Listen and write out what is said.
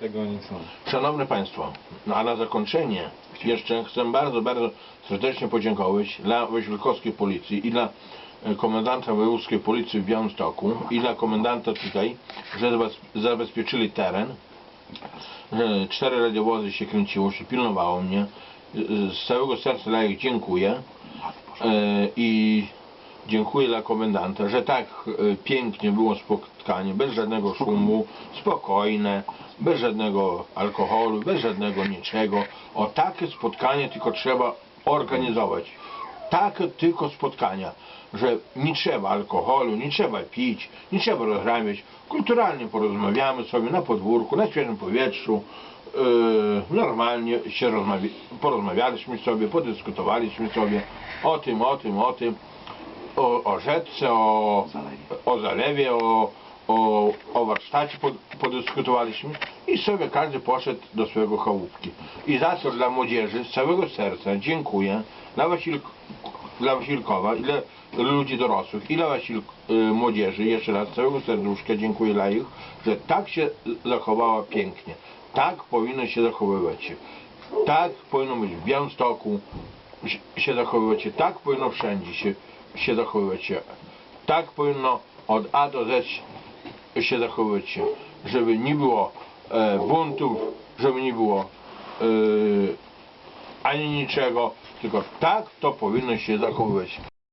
tego. Szanowni Państwo, no a na zakończenie jeszcze chcę bardzo, bardzo serdecznie podziękować dla Wyświadkowskiej Policji i dla e, komendanta wojewódzkiej policji w Białymstoku i dla komendanta tutaj, że zabez- zabezpieczyli teren, że cztery radiowozy się kręciło, się pilnowało mnie. E, Z całego serca dla nich dziękuję E, i dziękuję dla komendanta, że tak e, pięknie było spotkanie, bez żadnego szumu, spokojne, bez żadnego alkoholu, bez żadnego niczego. O takie spotkanie tylko trzeba organizować. Takie tylko spotkania, że nie trzeba alkoholu, nie trzeba pić, nie trzeba rozrabiać. Kulturalnie porozmawiamy sobie na podwórku, na świeżym powietrzu. Yy, normalnie się rozmawia, porozmawialiśmy sobie, podyskutowaliśmy sobie o tym, o tym, o tym, o, o rzece, o, o zalewie, o, o, o warsztacie pod, podyskutowaliśmy i sobie każdy poszedł do swojego chałupki. I za to dla młodzieży z całego serca dziękuję dla, dla Wasilkowa, i dla ludzi dorosłych, i dla Wasilk, y, młodzieży, jeszcze raz z całego serduszka dziękuję dla ich, że tak się zachowała pięknie. Tak powinno się zachowywać. Tak powinno być w Białymstoku się zachowywać. Tak powinno wszędzie się, się zachowywać. Tak powinno od A do Z się zachowywać. Żeby nie było e, buntów, żeby nie było e, ani niczego, tylko tak to powinno się zachowywać.